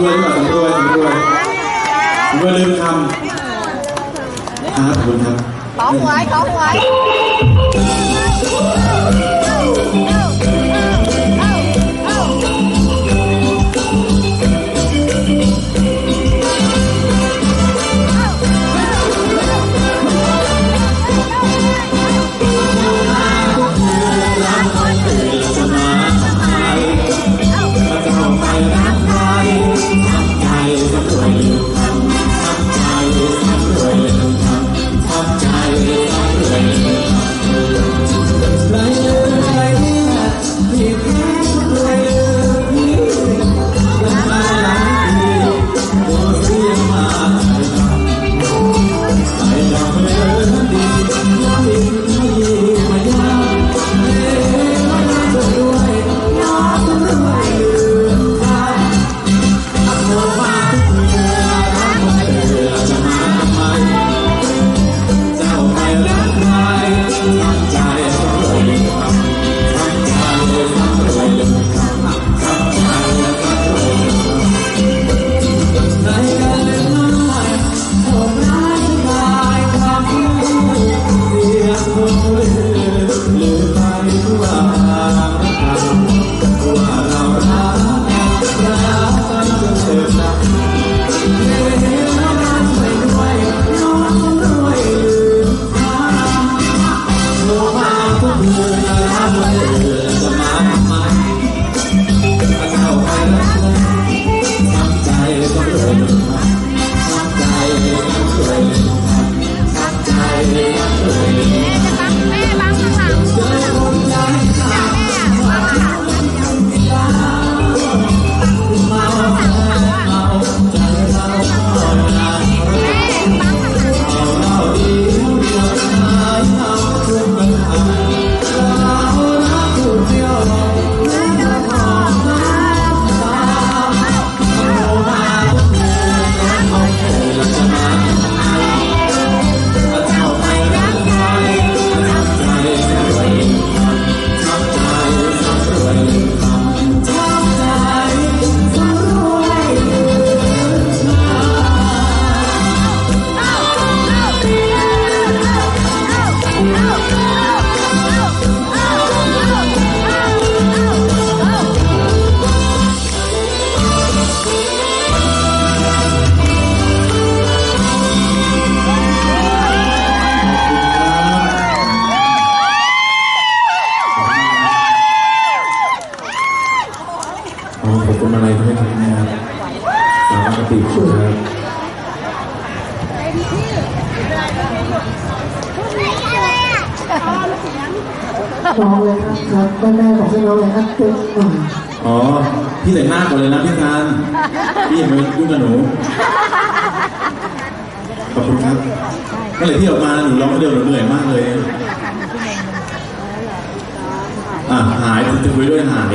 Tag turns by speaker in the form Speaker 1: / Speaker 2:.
Speaker 1: ำรวยกว่าสำรวยสำรวยสำรวยลืมคำครับขอบคุณครับ
Speaker 2: ขอหวยขอหวย love. ข
Speaker 1: อบคุณอะไรที่ให้ทำนะครับสามปกติคุณครับ
Speaker 3: น้องเลยครับครับก็แม่ของพี่น้องเลยครับเต็มหน่อย
Speaker 1: อ๋อ พี่แต่งหน้าก่อนเลยนะพี่ทานพี่อย่ามายุ่งกับหนู ขอบคุณครับเมื่อไหร่ที่ออกมาหนูร้องคนเดียวหนูเหนื่อยมากเลย อะหายจะคุยด้วยหาย